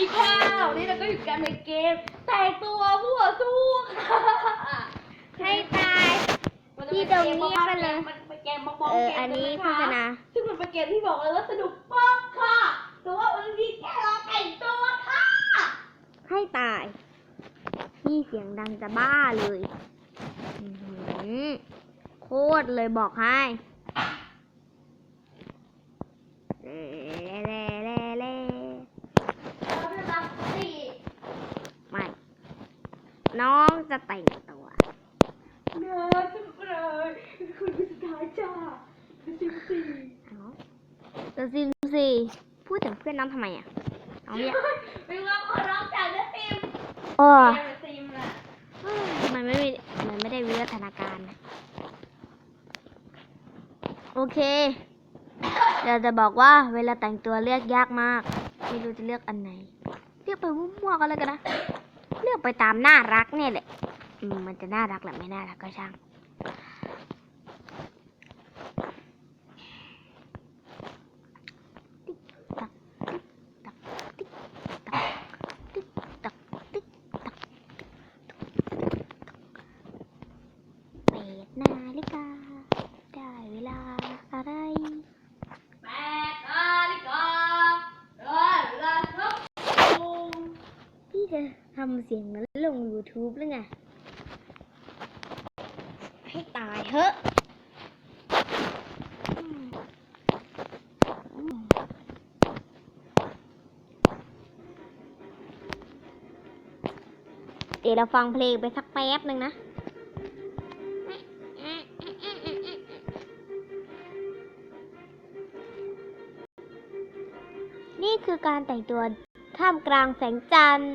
ดีค่ะวันนี้เราก็อยู่กันในเกม แต่งตัวผู้ต่อสู้ค่ะให้ตายมันจะเป็นเกมบ้าๆมันเป็นเกมบ้าๆเออเกมอันนี้หงโฆษณา ซึ่งมันเป็นเกมที่บอกเลยว่าสนุกมากค่ะ แต่ว่าวันนี้แค่เราแต่งตัวค่ะให้ตาย นี่เสียงดังจะบ้าเลยอื้อหือโคตรเลยบอกให้เล่เล่เล่เล่ เราเป็นรักสี่ ไม่ น้อง จะแต่งตัวเนื้อสนุกเลยคุณสุดท้ายจ้าเป็นสิบสี่เอาตัวซิมสี่พูดถึงเพื่อนน้องทำไมอะน้องเนี่ยไม่ว่าขอร้องจากเดอะซิมโอ้เกมเดอะซิมน่ะมันไม่มีมันไม่ได้วิวัฒนาการนะโอเคเดี๋ยวจะบอกว่าเวลาแต่งตัวเลือกยากมาก ไม่รู้จะเลือกอันไหน เลือกไปมั่วๆก็แล้วกันนะ เลือกไปตามน่ารักเนี่ยแหละอื มันจะน่ารักหรือไม่น่ารักก็ช่างตักตักตักตักตักตักตักตักตักตักแปนาฬิกา ได้เวลาอะไรแปดนาฬิกาได้เวลาครับผมพี่จะทำเสียงนั้นลง YouTube หรือไง ให้ตาย เถอะเดี๋ยวเราฟังเพลงไปสักแป๊บหนึ่งนะนี่คือการแต่งตัวท่ามกลางแสงจันทร์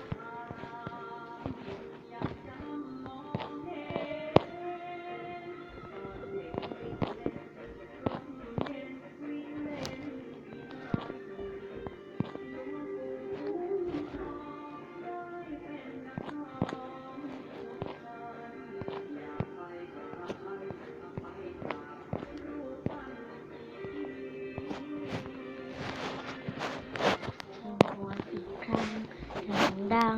ดัง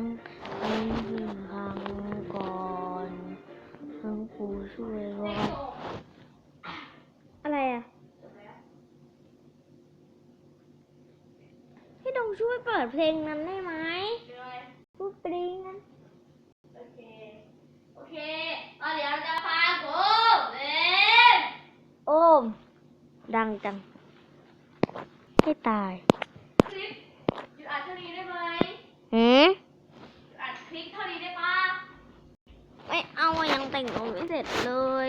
ดังให้หิ่งพังก่อนหลวงปู่ช่วยรอดอะไรอะให้ดงช่วยเปิดเพลงนั้นได้ไหมพูดปริงนั้นโอเค โอเคก็เดี๋ยวจะพากูเล่นโอม ดังจัง ให้ตาย คลิปหยุดอัดเท่านี้ได้ไหมหืม หยุดอัดคลิปเท่านี้ได้ปะไม่เอาอะยังแต่งตัวไม่เสร็จเลย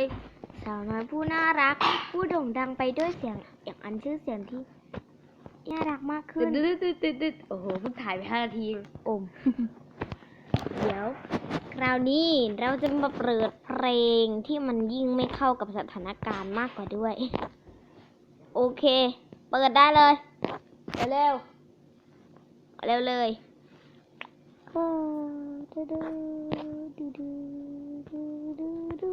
สาวน้อยผู้น่ารัก ผู้โด่งดังไปด้วยเสียงอย่างอันชื่อเสียงที่น่ารักมากขึ้น ตึ๊ดตึ๊ดตึ๊ดตึ๊ดโอ้โหเพิ่งถ่ายไปห้านาทีอม เดี๋ยว คราวนี้เราจะมาเปิดเพลงที่มันยิ่งไม่เข้ากับสถานการณ์มากกว่าด้วย โอเค เปิดได้เลย เร็วๆเร็วเลยโอ้ ดูดูดูดูดูดูดู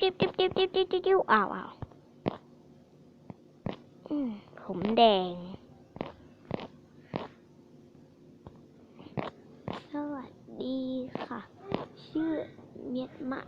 จิ๊บจิ๊บจิ๊บจิ๊บจิ๊บจิ๊บจิ๊บอ้าวอ้าวอืมผมแดง สวัสดีค่ะ ชื่อเมียดมะ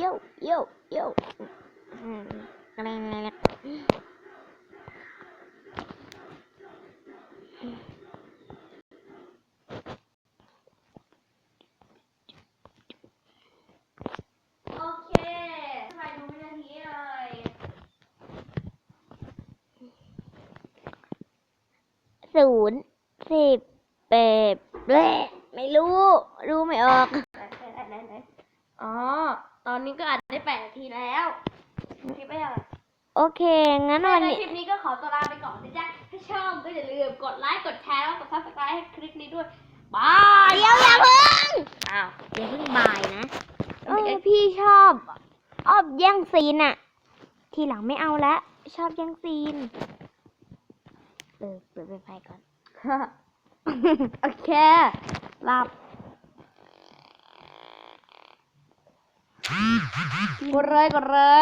โยโยโยโยอืมอะไรอะไรอะไรโอเคใครดูวินาทีเลยศูนย์สิบแปดแปดไม่รู้ รู้ไม่ออก อ๋อต อนนี้ก็อัดได้แปดนาทีแล้วคลิปไม่ยังโอเค งั้นวันในนี้ คลิปนี้ก็ขอตัวลาไปก่อนนะจ๊ะถ้าชอบก็อย่าลืมกดไลค์กดแชร์แล้วกดซับสไครต์ให้คลิปนี้ด้วยบายเดี๋ยวอย่าเพิ่งอ้าวอย่าเพิ่งบายนะเออพี่ชอบชอบแย่งซีนอะทีหลังไม่เอาละ ชอบแย่งซีน เออเปิดไฟก่อน โอเคหลับ กดเลยกดเลย